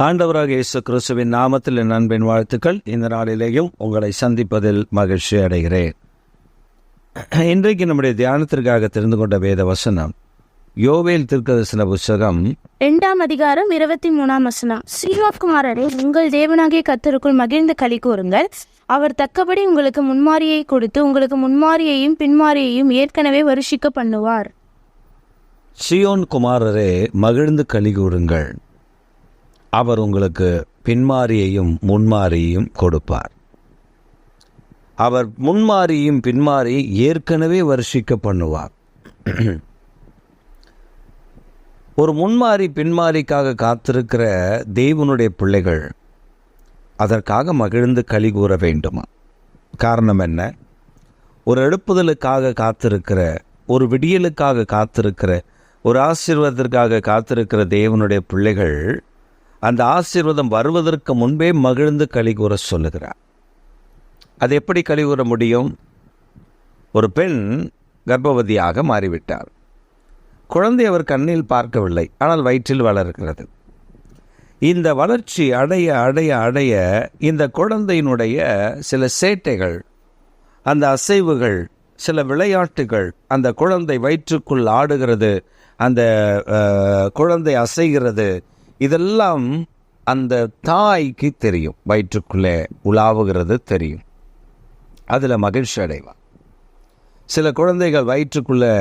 ஆண்டவராக இயேசு கிறிஸ்துவின் நாமத்தில் என் அன்பின் வாழ்த்துக்கள். இந்த நாளிலேயும் உங்களை சந்திப்பதில் மகிழ்ச்சி அடைகிறேன். இன்றைக்கு நம்முடைய தியானத்திற்காக தெரிந்து கொண்ட வேத வசனம் யோவேல் திருக்கதர்சன புஸ்தகம். இரண்டாம் அதிகாரம் இருபத்தி மூணாம் வசனம். ஸ்ரீவாக்குமாரரே உங்கள் தேவனாகிய கத்தருக்குள் மகிழ்ந்து களி கூறுங்கள். அவர் தக்கபடி உங்களுக்கு முன்மாரியை கொடுத்து உங்களுக்கு முன்மாரியையும் பின்மாரியையும் ஏற்கனவே வருஷிக்க பண்ணுவார். சியோன் குமாரரே மகிழ்ந்து கலிகூறுங்கள் அவர் உங்களுக்கு பின்மாறியையும் முன்மாறியையும் கொடுப்பார். அவர் முன்மாறியும் பின்மாறி ஏற்கனவே வருஷிக்க பண்ணுவார் ஒரு முன்மாறி பின்மாறிக்காக காத்திருக்கிற தேவனுடைய பிள்ளைகள் அதற்காக மகிழ்ந்து களி கூற வேண்டுமா? காரணம் என்ன? ஒரு எழுப்புதலுக்காக காத்திருக்கிற ஒரு விடியலுக்காக காத்திருக்கிற ஒரு ஆசீர்வாதத்திற்காக காத்திருக்கிற தேவனுடைய பிள்ளைகள் அந்த ஆசீர்வாதம் வருவதற்கு முன்பே மகிழ்ந்து களி கூற சொல்லுகிறார். அது எப்படி களி கூற முடியும்? ஒரு பெண் கர்ப்பவதியாக மாறிவிட்டார். குழந்தை அவர் கண்ணில் பார்க்கவில்லை ஆனால் வயிற்றில் வளர்கிறது. இந்த வளர்ச்சி அடைய அடைய அடைய இந்த குழந்தையினுடைய சில சேட்டைகள் அந்த அசைவுகள் சில விளையாட்டுகள் அந்த குழந்தை வயிற்றுக்குள் ஆடுகிறது அந்த குழந்தை அசைகிறது இதெல்லாம் அந்த தாய்க்கு தெரியும். வயிற்றுக்குள்ளே உலாவுகிறது தெரியும். அதில் மகிழ்ச்சி அடைவான். சில குழந்தைகள் வயிற்றுக்குள்ளே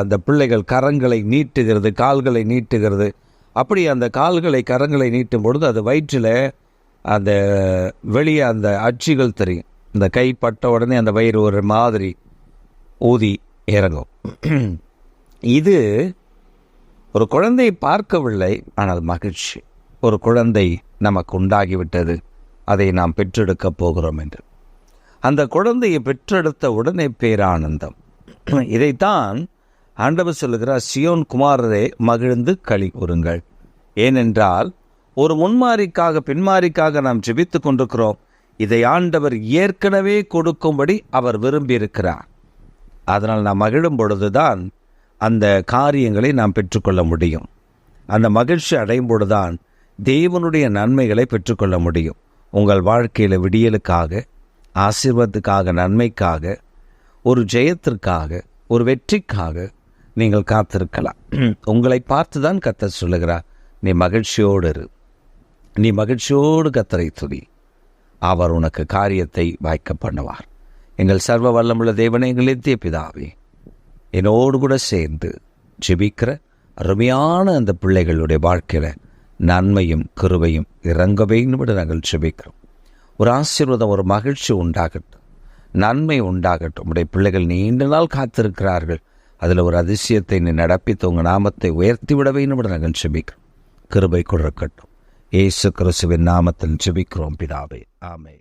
அந்த பிள்ளைகள் கரங்களை நீட்டுகிறது கால்களை நீட்டுகிறது. அப்படி அந்த கால்களை கரங்களை நீட்டும் பொழுது அது வயிற்றில் அந்த வெளியே அந்த அச்சுகள் தெரியும். இந்த கை பட்ட உடனே அந்த வயிறு ஒரு மாதிரி ஊதி இறங்கும். இது ஒரு குழந்தையை பார்க்கவில்லை ஆனால் மகிழ்ச்சி. ஒரு குழந்தை நமக்கு உண்டாகிவிட்டது. அதை நாம் பெற்றெடுக்கப் போகிறோம் என்று. அந்த குழந்தையை பெற்றெடுத்த உடனே பேரானந்தம். இதைத்தான் ஆண்டவர் சொல்லுகிறார் சியோன் குமாரரே மகிழ்ந்து களி கூறுங்கள். ஏனென்றால் ஒரு முன்மாரிக்காக பின்மாரிக்காக நாம் ஜெபித்து கொண்டிருக்கிறோம். இதை ஆண்டவர் ஏற்கனவே கொடுக்கும்படி அவர் விரும்பியிருக்கிறார். அதனால் நாம் மகிழும் பொழுதுதான் அந்த காரியங்களை நாம் பெற்றுக்கொள்ள முடியும். அந்த மகிழ்ச்சி அடையும் பொழுதுதான் தேவனுடைய நன்மைகளை பெற்றுக்கொள்ள முடியும். உங்கள் வாழ்க்கையில் விடியலுக்காக ஆசீர்வாதத்துக்காக நன்மைக்காக ஒரு ஜெயத்திற்காக ஒரு வெற்றிக்காக நீங்கள் காத்திருக்கலாம். உங்களை பார்த்து தான் கத்த சொல்லுகிறார் நீ மகிழ்ச்சியோடு இரு. நீ மகிழ்ச்சியோடு கத்தரை துதி. அவர் உனக்கு காரியத்தை வாய்க்க பண்ணுவார். எங்கள் சர்வ வல்லமுள்ள தேவனை எங்கள் நித்திய பிதாவே என்னோடு கூட சேர்ந்து ஜெபிக்கிற அருமையான அந்த பிள்ளைகளுடைய வாழ்க்கையில் நன்மையும் கிருவையும் இறங்கவே விட நாங்கள் ஜெபிக்கிறோம். ஒரு ஆசீர்வாதம் ஒரு மகிழ்ச்சி உண்டாகட்டும். நன்மை உண்டாகட்டும். உடைய பிள்ளைகள் நீண்ட நாள் காத்திருக்கிறார்கள். அதில் ஒரு அதிசயத்தை நீ நடப்பித்து உங்கள் நாமத்தை உயர்த்தி விடவே நாங்கள் ஜெபிக்கிறோம். கிருபை கொடுக்கட்டும். இயேசு கிறிஸ்துவின் நாமத்தில் ஜெபிக்கிறோம் பிதாவே. ஆமே